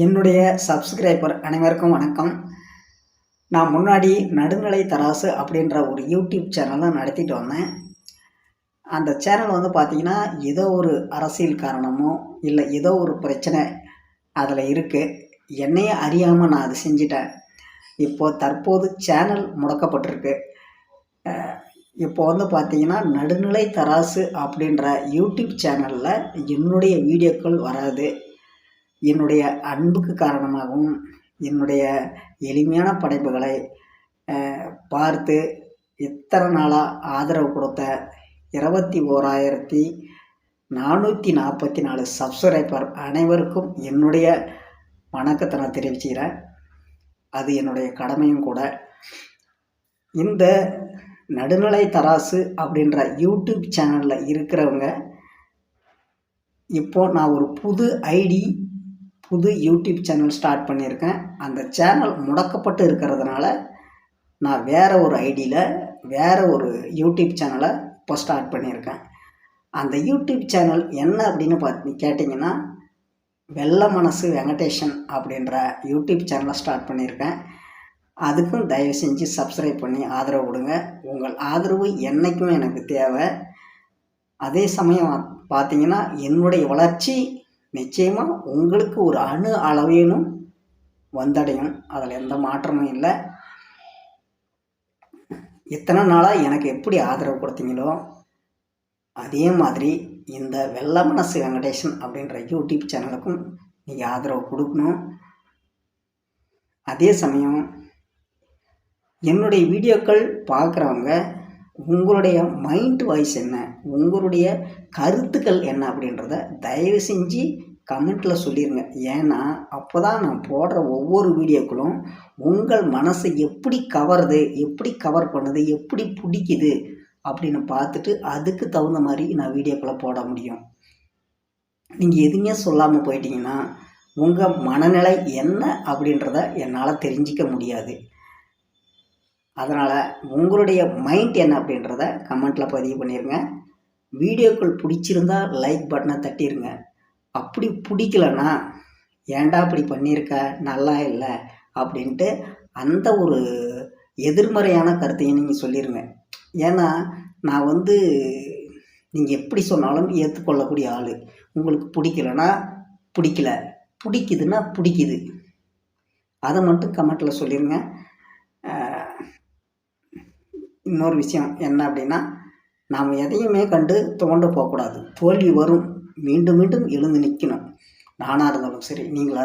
என்னுடைய சப்ஸ்கிரைபர் அனைவருக்கும் வணக்கம். நான் முன்னாடி நடுநிலை தராசு அப்படின்ற ஒரு யூடியூப் சேனலை நடத்திட்டு வந்தேன். அந்த சேனல் வந்து பார்த்திங்கன்னா ஏதோ ஒரு அரசியல் காரணமோ இல்லை ஏதோ ஒரு பிரச்சனை அதில் இருக்குது என்னையே அறியாமல் நான் அதை செஞ்சிட்டேன். இப்போது தற்போது சேனல் முடக்கப்பட்டிருக்கு. இப்போ வந்து பார்த்தீங்கன்னா நடுநிலை தராசு அப்படின்ற யூடியூப் சேனலில் என்னுடைய வீடியோக்கள் வராது. என்னுடைய அன்புக்கு காரணமாகவும் என்னுடைய எளிமையான படைப்புகளை பார்த்து இத்தனை நாளாக ஆதரவு கொடுத்த இருபத்தி ஓராயிரத்தி நானூற்றி நாற்பத்தி நாலு சப்ஸ்கிரைபர் அனைவருக்கும் என்னுடைய வணக்கத்தை நான் தெரிவிச்சுக்கிறேன். அது என்னுடைய கடமையும் கூட. இந்த நடுநிலை தராசு அப்படின்ற யூடியூப் சேனலில் இருக்கிறவங்க இப்போ நான் ஒரு புது ஐடி புது யூடியூப் சேனல் ஸ்டார்ட் பண்ணியிருக்கேன். அந்த சேனல் முடக்கப்பட்டு இருக்கிறதுனால நான் வேறு ஒரு ஐடியில் வேறு ஒரு யூடியூப் சேனலை இப்போ ஸ்டார்ட் பண்ணியிருக்கேன். அந்த யூடியூப் சேனல் என்ன அப்படின்னு பார்த்து கேட்டிங்கன்னா வெள்ள மனசு வெங்கடேஷன் அப்படின்ற யூடியூப் சேனலை ஸ்டார்ட் பண்ணியிருக்கேன். அதுக்கும் தயவு செஞ்சு சப்ஸ்கிரைப் பண்ணி ஆதரவு கொடுங்க உங்கள் ஆதரவு என்றைக்கும் எனக்கு தேவை. அதே சமயம் பார்த்தீங்கன்னா என்னுடைய வளர்ச்சி நிச்சயமாக உங்களுக்கு ஒரு அணு அளவேனும் வந்தடையும் அதில் எந்த மாற்றமும் இல்லை. இத்தனை நாளாக எனக்கு எப்படி ஆதரவு கொடுத்தீங்களோ அதே மாதிரி இந்த வெள்ள மனசு வெங்கடேசன் அப்படின்ற யூடியூப் சேனலுக்கும் நீங்கள் ஆதரவு கொடுக்கணும். அதே சமயம் என்னுடைய வீடியோக்கள் பார்க்குறவங்க உங்களுடைய மைண்ட் வாய்ஸ் என்ன? உங்களுடைய கருத்துக்கள் என்ன அப்படின்றத தயவு செஞ்சு கமெண்ட்டில் சொல்லிடுங்க ஏன்னா அப்போ தான் நான் போடுற ஒவ்வொரு வீடியோக்களும் உங்கள் மனசை எப்படி கவருது எப்படி கவர் பண்ணுது எப்படி பிடிக்குது அப்படின்னு பார்த்துட்டு அதுக்கு தகுந்த மாதிரி நான் வீடியோக்களை போட முடியும். நீங்கள் எதுவுமே சொல்லாமல் போயிட்டீங்கன்னா உங்கள் மனநிலை என்ன அப்படின்றத என்னால் தெரிஞ்சிக்க முடியாது. அதனால் உங்களுடைய மைண்ட் என்ன அப்படின்றத கமெண்ட்டில் பதிவு பண்ணிடுங்க வீடியோக்கள் பிடிச்சிருந்தா லைக் பட்டனை தட்டிடுங்க அப்படி பிடிக்கலன்னா ஏன்டா இப்படி பண்ணியிருக்க நல்லா இல்லை. அப்படின்ட்டு அந்த ஒரு எதிர்மறையான கருத்தையும் நீங்கள் சொல்லிடுங்க ஏன்னா நான் வந்து நீங்கள் எப்படி சொன்னாலும் ஏற்றுக்கொள்ளக்கூடிய ஆள். உங்களுக்கு பிடிக்கலனா பிடிக்கல. பிடிக்குதுன்னா பிடிக்குது. அதை மட்டும் கமெண்ட்டில் சொல்லிடுங்க இன்னொரு விஷயம் என்ன அப்படின்னா நாம் எதையுமே கண்டு துவண்டு போகக்கூடாது. தோல்வி வரும். மீண்டும் மீண்டும் எழுந்து நிற்கணும். நானாக இருந்தாலும் சரி நீங்களாக